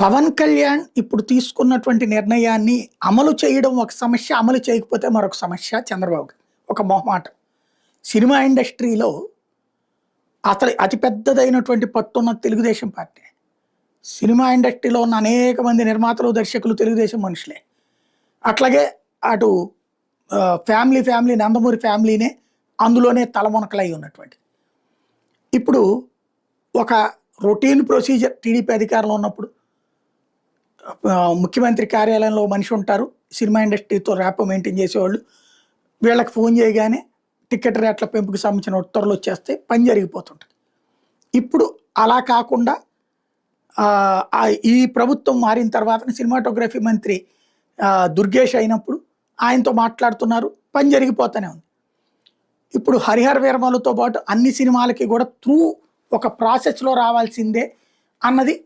పవన్ కళ్యాణ్ ఇప్పుడు తీసుకున్నటువంటి నిర్ణయాన్ని అమలు చేయడం ఒక సమస్య అమలు చేయకపోతే మరొక సమస్య చంద్రబాబు ఒక మొహమాట సినిమా ఇండస్ట్రీలో అతని అతిపెద్దదైనటువంటి పట్టున్న తెలుగుదేశం పార్టీ. సినిమా ఇండస్ట్రీలో ఉన్న అనేక మంది నిర్మాతలు దర్శకులు తెలుగుదేశం మనుషులే. అట్లాగే అటు ఫ్యామిలీ ఫ్యామిలీ నందమూరి ఫ్యామిలీనే అందులోనే తలమునకలై ఉన్నటువంటి. ఇప్పుడు ఒక రొటీన్ ప్రొసీజర్ టీడీపీ అధికారంలో ఉన్నప్పుడు ముఖ్యమంత్రి కార్యాలయంలో మనిషి ఉంటారు. సినిమా ఇండస్ట్రీతో ర్యాప్ మెయింటైన్ చేసేవాళ్ళు. వీళ్ళకి ఫోన్ చేయగానే టికెట్ రేట్ల పెంపుకి సంబంధించిన ఉత్తర్వులు వచ్చేస్తే పని జరిగిపోతుంటుంది. ఇప్పుడు అలా కాకుండా ఈ ప్రభుత్వం మారిన తర్వాత సినిమాటోగ్రఫీ మంత్రి దుర్గేష్ అయినప్పుడు ఆయనతో మాట్లాడుతున్నారు. పని జరిగిపోతూనే ఉంది. ఇప్పుడు హరిహర వీరమలతో పాటు అన్ని సినిమాలకి కూడా త్రూ ఒక ప్రాసెస్లో రావాల్సిందే అన్నది